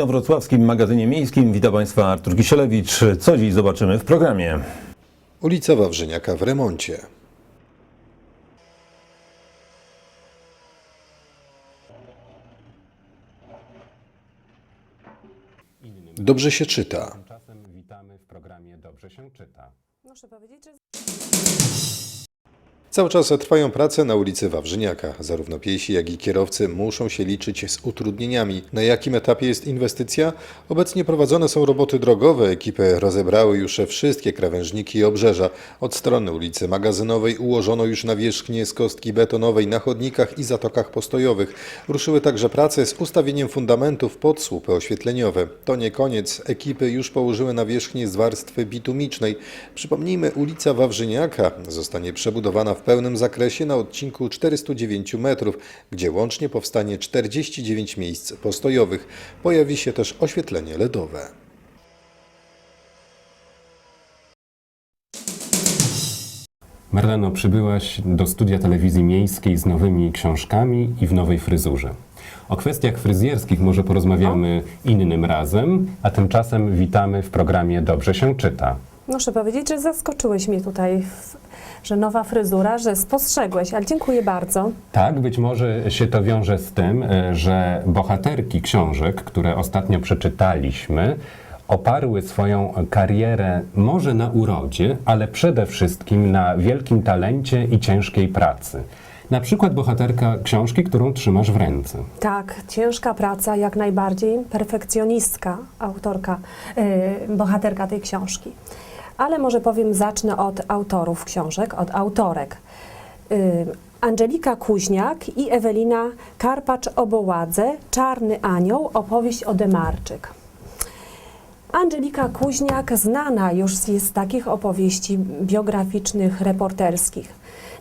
W inowrocławskim magazynie miejskim witam Państwa Artur Kisielewicz. Co dziś zobaczymy w programie? Ulica Wawrzyniaka w remoncie. Dobrze się czyta. Tymczasem witamy w programie Dobrze się czyta. Muszę powiedzieć, że Cały czas trwają prace na ulicy Wawrzyniaka. Zarówno piesi, jak i kierowcy muszą się liczyć z utrudnieniami. Na jakim etapie jest inwestycja? Obecnie prowadzone są roboty drogowe. Ekipy rozebrały już wszystkie krawężniki i obrzeża. Od strony ulicy Magazynowej ułożono już nawierzchnię z kostki betonowej na chodnikach i zatokach postojowych. Ruszyły także prace z ustawieniem fundamentów pod słupy oświetleniowe. To nie koniec. Ekipy już położyły nawierzchnię z warstwy bitumicznej. Przypomnijmy, ulica Wawrzyniaka zostanie przebudowana w pełnym zakresie na odcinku 409 metrów, gdzie łącznie powstanie 49 miejsc postojowych. Pojawi się też oświetlenie LEDowe. Marleno, przybyłaś do studia telewizji miejskiej z nowymi książkami i w nowej fryzurze. O kwestiach fryzjerskich może porozmawiamy innym razem, a tymczasem witamy w programie Dobrze się czyta. Muszę powiedzieć, że zaskoczyłeś mnie tutaj, że nowa fryzura, że spostrzegłeś, ale dziękuję bardzo. Tak, być może się to wiąże z tym, e, że bohaterki książek, które ostatnio przeczytaliśmy, oparły swoją karierę może na urodzie, ale przede wszystkim na wielkim talencie i ciężkiej pracy. Na przykład bohaterka książki, którą trzymasz w ręce. Tak, ciężka praca, jak najbardziej, perfekcjonistka, autorka, yy, bohaterka tej książki. Ale może powiem, zacznę od autorów książek, od autorek. Yy, Angelika Kuźniak i Ewelina Karpacz-Oboładze, Czarny Anioł, opowieść o Demarczyk. Angelika Kuźniak znana już jest z takich opowieści biograficznych, reporterskich.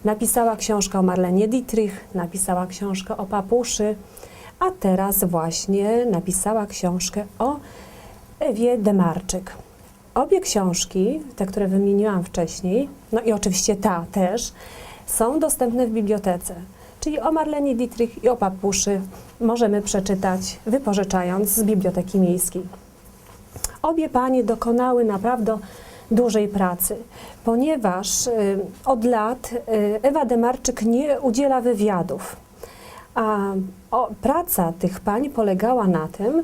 Napisała książkę o Marlenie Dietrich, napisała książkę o papuszy, a teraz właśnie napisała książkę o Ewie Demarczyk. Obie książki, te, które wymieniłam wcześniej, no i oczywiście ta też, są dostępne w bibliotece. Czyli o Marlenie Dietrich i o papuszy możemy przeczytać, wypożyczając z Biblioteki Miejskiej. Obie panie dokonały naprawdę dużej pracy, ponieważ y, od lat y, Ewa Demarczyk nie udziela wywiadów. A o, praca tych pań polegała na tym,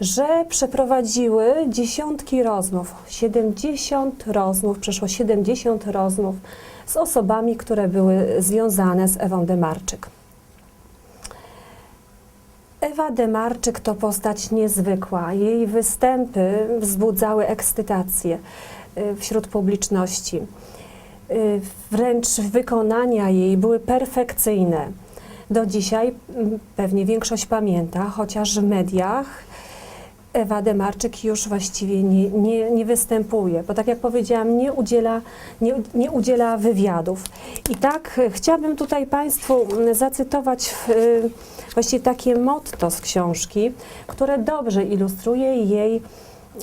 że przeprowadziły dziesiątki rozmów, 70 rozmów, przeszło 70 rozmów z osobami, które były związane z Ewą Demarczyk. Ewa Demarczyk to postać niezwykła. Jej występy wzbudzały ekscytację y, wśród publiczności. Y, Wręcz wykonania jej były perfekcyjne. Do dzisiaj mm, pewnie większość pamięta, chociaż w mediach Ewa Demarczyk już właściwie nie, nie, nie występuje, bo tak jak powiedziałam, nie udziela, nie, nie udziela wywiadów. I tak y, chciałabym tutaj Państwu zacytować y, właściwie takie motto z książki, które dobrze ilustruje jej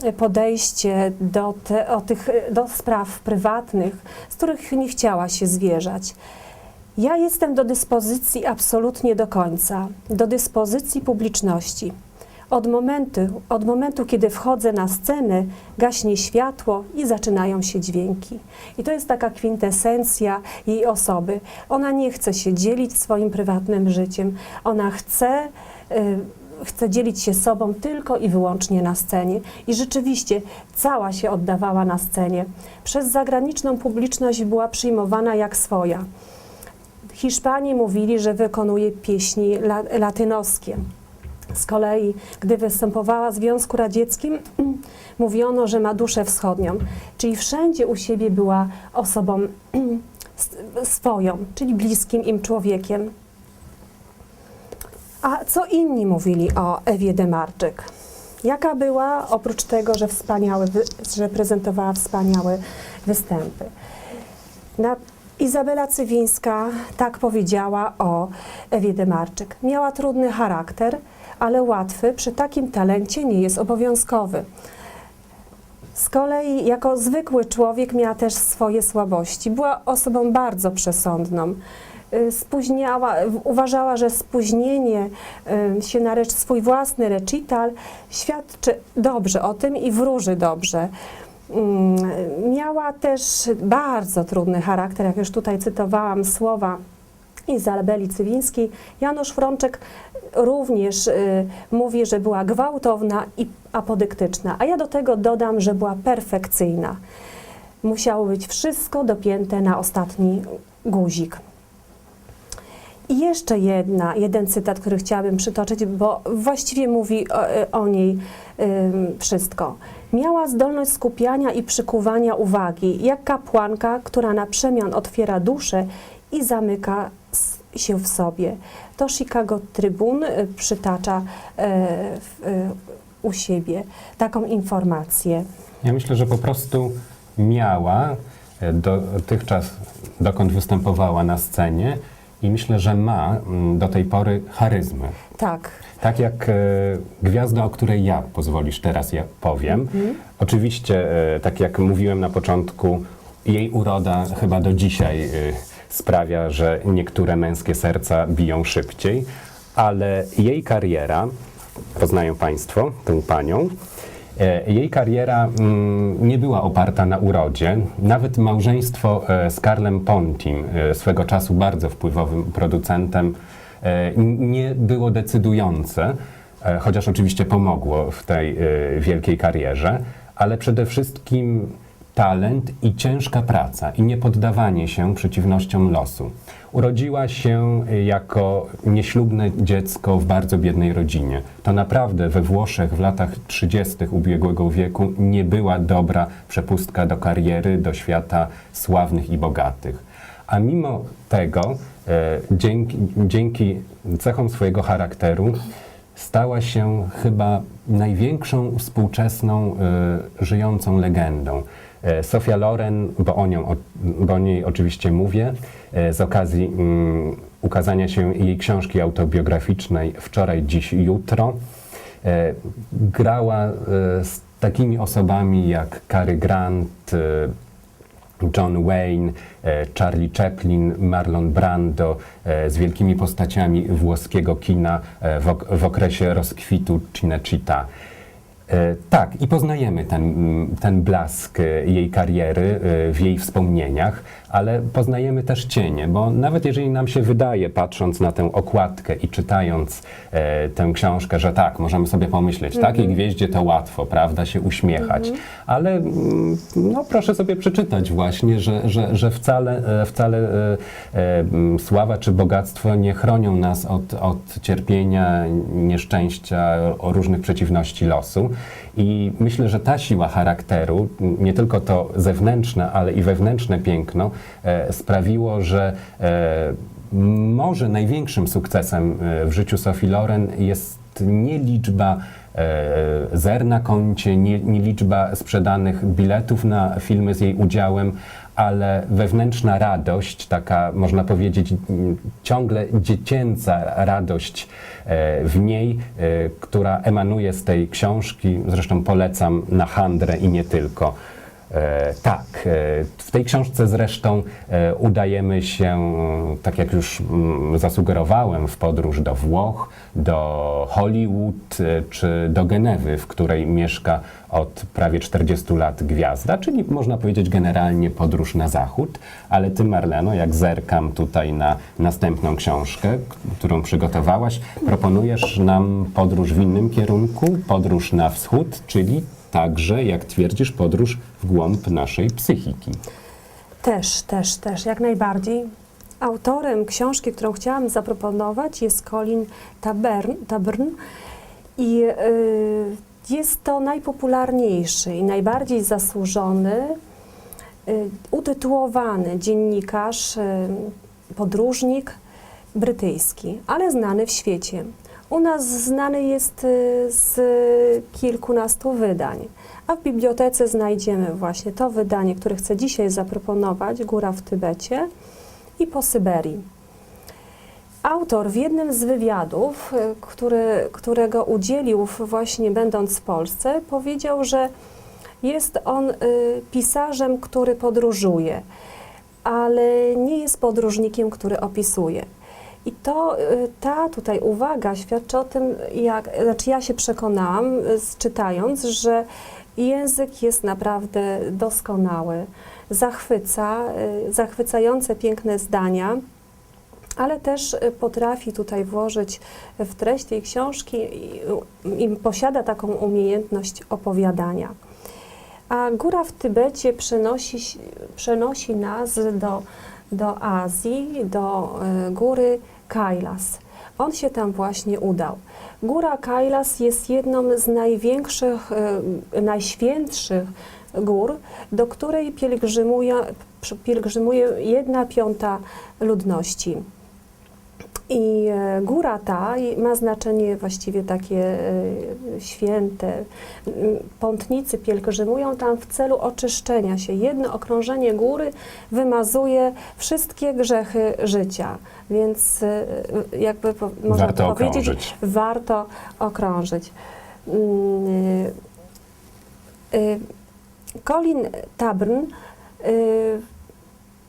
y, podejście do, te, o tych, do spraw prywatnych, z których nie chciała się zwierzać. Ja jestem do dyspozycji absolutnie do końca, do dyspozycji publiczności. Od momentu, od momentu, kiedy wchodzę na scenę, gaśnie światło i zaczynają się dźwięki. I to jest taka kwintesencja jej osoby. Ona nie chce się dzielić swoim prywatnym życiem. Ona chce, y, chce dzielić się sobą tylko i wyłącznie na scenie. I rzeczywiście cała się oddawała na scenie. Przez zagraniczną publiczność była przyjmowana jak swoja. Hiszpanie mówili, że wykonuje pieśni la, latynoskie. Z kolei, gdy występowała w Związku Radzieckim, mówiono, że ma duszę wschodnią, czyli wszędzie u siebie była osobą swoją, czyli bliskim im człowiekiem. A co inni mówili o Ewie Demarczyk? Jaka była, oprócz tego, że, wspaniały, że prezentowała wspaniałe występy? Na Izabela Cywińska tak powiedziała o Ewie Demarczyk. Miała trudny charakter, ale łatwy przy takim talencie nie jest obowiązkowy. Z kolei jako zwykły człowiek miała też swoje słabości. Była osobą bardzo przesądną. y, spóźniała, uważała, że spóźnienie y, się na recz, swój własny recital świadczy dobrze o tym i wróży dobrze. Mm, Miała też bardzo trudny charakter, jak już tutaj cytowałam słowa Izabeli Cywińskiej. Janusz Frączek również y, mówi, że była gwałtowna i apodyktyczna, a ja do tego dodam, że była perfekcyjna. Musiało być wszystko dopięte na ostatni guzik. I jeszcze jedna, jeden cytat, który chciałabym przytoczyć, bo właściwie mówi o, o niej wszystko. Miała zdolność skupiania i przykuwania uwagi, jak kapłanka, która na przemian otwiera duszę i zamyka się w sobie. To Chicago Tribune y, przytacza e, y, u siebie taką informację. Ja myślę, że po prostu miała e, dotychczas, dokąd występowała na scenie i myślę, że ma mm, do tej pory charyzmę. Tak, Tak jak e, gwiazda, o której ja pozwolisz teraz ja powiem. Oczywiście, e, tak jak mówiłem na początku, jej uroda chyba do dzisiaj e, sprawia, że niektóre męskie serca biją szybciej, ale jej kariera, poznają Państwo tę panią, e, jej kariera mm, nie była oparta na urodzie. Nawet małżeństwo e, z Karlem Pontim, e, swego czasu bardzo wpływowym producentem, nie było decydujące, chociaż oczywiście pomogło w tej wielkiej karierze, ale przede wszystkim talent i ciężka praca i niepoddawanie się przeciwnościom losu. Urodziła się jako nieślubne dziecko w bardzo biednej rodzinie. To naprawdę we Włoszech w latach 30. ubiegłego wieku nie była dobra przepustka do kariery, do świata sławnych i bogatych. A mimo tego, e, dzięki, dzięki cechom swojego charakteru, stała się chyba największą współczesną e, żyjącą legendą. E, Sofia Loren, bo o, nią, bo o niej oczywiście mówię, e, z okazji mm, ukazania się jej książki autobiograficznej Wczoraj, Dziś, Jutro, e, grała z takimi osobami jak Cary Grant, John Wayne, Charlie Chaplin, Marlon Brando z wielkimi postaciami włoskiego kina w, ok- w okresie rozkwitu Cinecittà. E, Tak, i poznajemy ten, mm, ten blask e, jej kariery e, w jej wspomnieniach, ale poznajemy też cienie, bo nawet jeżeli nam się wydaje, patrząc na tę okładkę i czytając e, tę książkę, że tak, możemy sobie pomyśleć, takiej gwieździe to łatwo, prawda, się uśmiechać, ale mm, no, proszę sobie przeczytać właśnie, że, że, że wcale, wcale e, e, sława czy bogactwo nie chronią nas od, od cierpienia, nieszczęścia, o różnych przeciwności losu. I myślę, że ta siła charakteru, nie tylko to zewnętrzne, ale i wewnętrzne piękno, e, sprawiło, że e, może największym sukcesem e, w życiu Sophie Loren jest nie liczba zer na koncie, nie, nie liczba sprzedanych biletów na filmy z jej udziałem, ale wewnętrzna radość, taka można powiedzieć ciągle dziecięca radość e, w niej, e, która emanuje z tej książki. Zresztą polecam na handrę i nie tylko. E, tak, e, w tej książce zresztą e, udajemy się, tak jak już mm, zasugerowałem, w podróż do Włoch, do Hollywood czy do Genewy, w której mieszka od prawie 40 lat gwiazda, czyli można powiedzieć generalnie podróż na zachód. Ale ty, Marleno, jak zerkam tutaj na następną książkę, którą przygotowałaś, proponujesz nam podróż w innym kierunku, podróż na wschód, czyli także, jak twierdzisz, podróż w głąb naszej psychiki. Też, też, też, jak najbardziej. Autorem książki, którą chciałam zaproponować jest Colin Tabern, Tabern i y, jest to najpopularniejszy i najbardziej zasłużony, y, utytułowany dziennikarz, y, podróżnik brytyjski, ale znany w świecie. U nas znany jest y, z kilkunastu wydań, a w bibliotece znajdziemy właśnie to wydanie, które chcę dzisiaj zaproponować, Góra w Tybecie i po Syberii. Autor w jednym z wywiadów, y, który, którego udzielił właśnie będąc w Polsce, powiedział, że jest on y, pisarzem, który podróżuje, ale nie jest podróżnikiem, który opisuje. I to, y, ta tutaj uwaga świadczy o tym, jak, znaczy ja się przekonałam, y, czytając, że język jest naprawdę doskonały, zachwyca, y, zachwycające piękne zdania, ale też potrafi tutaj włożyć w treść tej książki i, i posiada taką umiejętność opowiadania. A góra w Tybecie przenosi, przenosi nas do, do Azji, do góry Kailas. On się tam właśnie udał. Góra Kailas jest jedną z największych, y, najświętszych gór, do której pielgrzymuje, pielgrzymuje jedna piąta ludności. I e, góra ta ma znaczenie właściwie takie e, święte. Pątnicy pielgrzymują tam w celu oczyszczenia się. Jedno okrążenie góry wymazuje wszystkie grzechy życia. Więc e, jakby po, można Warto powiedzieć, okrążyć. warto okrążyć. Mm, Colin Tabrn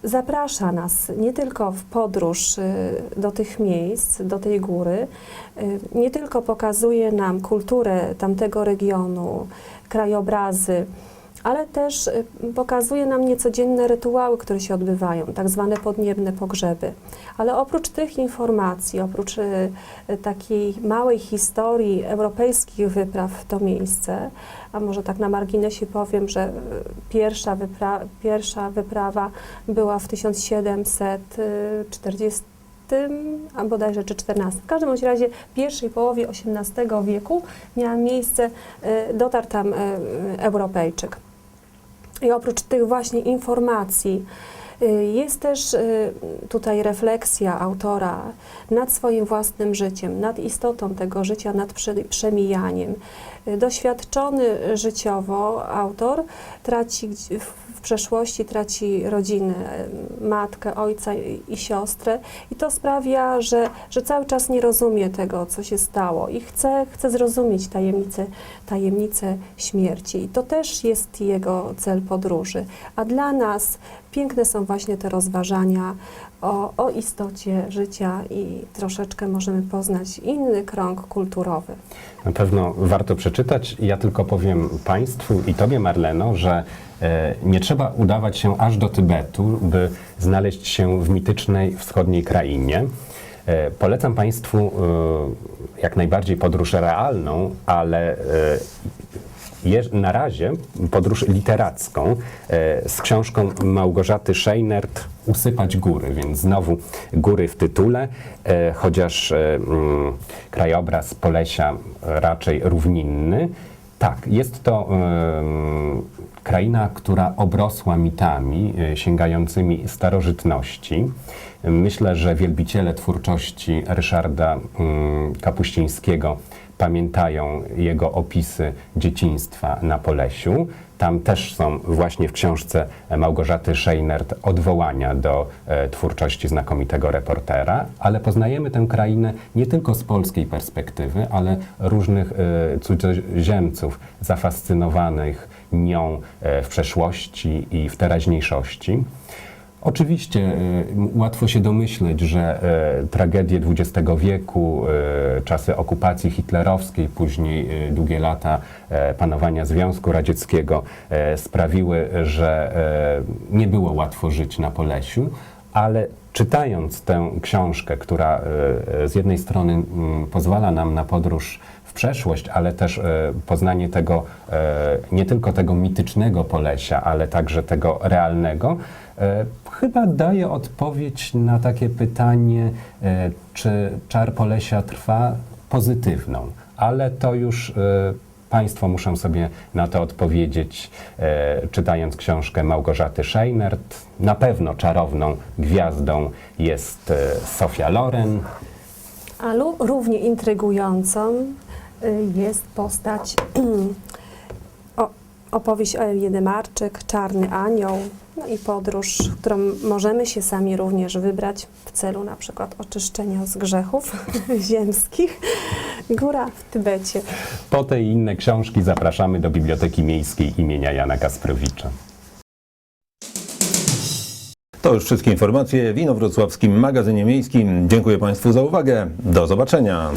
zaprasza nas nie tylko w podróż y, do tych miejsc, do tej góry, y, nie tylko pokazuje nam kulturę tamtego regionu, krajobrazy, ale też y, pokazuje nam niecodzienne rytuały, które się odbywają, tak zwane podniebne pogrzeby. Ale oprócz tych informacji, oprócz y, y, takiej małej historii europejskich wypraw w to miejsce, a może tak na marginesie powiem, że pierwsza, wypra- pierwsza wyprawa była w 1740 a bodajże czy 14. W każdym razie w pierwszej połowie XVIII wieku miała miejsce, dotarł tam Europejczyk. I oprócz tych właśnie informacji y, jest też y, tutaj refleksja autora nad swoim własnym życiem, nad istotą tego życia, nad prze- przemijaniem. Y, Doświadczony życiowo autor traci w przeszłości traci rodzinę, matkę, ojca i siostrę i to sprawia, że, że cały czas nie rozumie tego, co się stało i chce, chce zrozumieć tajemnicę, tajemnicę śmierci. I to też jest jego cel podróży. A dla nas piękne są właśnie te rozważania o, o istocie życia i troszeczkę możemy poznać inny krąg kulturowy. Na pewno warto przeczytać. Ja tylko powiem Państwu i Tobie, Marleno, że e, nie trzeba udawać się aż do Tybetu, by znaleźć się w mitycznej wschodniej krainie. E, polecam Państwu e, jak najbardziej podróż realną, ale na razie podróż literacką e, z książką Małgorzaty Scheinert Usypać góry, więc znowu góry w tytule, e, chociaż e, mm, krajobraz Polesia raczej równinny. Tak, jest to em, kraina, która obrosła mitami sięgającymi starożytności. Myślę, że wielbiciele twórczości Ryszarda mm, Kapuścińskiego pamiętają jego opisy dzieciństwa na Polesiu. Tam też są właśnie w książce Małgorzaty Scheinert odwołania do e, twórczości znakomitego reportera, ale poznajemy tę krainę nie tylko z polskiej perspektywy, ale różnych e, cudzoziemców zafascynowanych nią e, w przeszłości i w teraźniejszości. Oczywiście m- łatwo się domyśleć, że e, tragedie XX wieku, e, czasy okupacji hitlerowskiej, później długie lata panowania Związku Radzieckiego sprawiły, że nie było łatwo żyć na Polesiu, ale czytając tę książkę, która z jednej strony mm, pozwala nam na podróż w przeszłość, ale też poznanie tego, nie tylko tego mitycznego Polesia, ale także tego realnego, chyba daje odpowiedź na takie pytanie, e, czy czar Polesia trwa pozytywną, ale to już e, Państwo muszą sobie na to odpowiedzieć, e, czytając książkę Małgorzaty Scheinert. Na pewno czarowną gwiazdą jest e, Sofia Loren, A lu- równie intrygującą y, jest postać opowieść o Ewie Demarczyk, Czarny Anioł, no i podróż, którą możemy się sami również wybrać w celu na przykład oczyszczenia z grzechów ziemskich. Góra w Tybecie. Po te i inne książki zapraszamy do Biblioteki Miejskiej imienia Jana Kasprowicza. To już wszystkie informacje w Inowrocławskim Magazynie Miejskim. Dziękuję Państwu za uwagę. Do zobaczenia.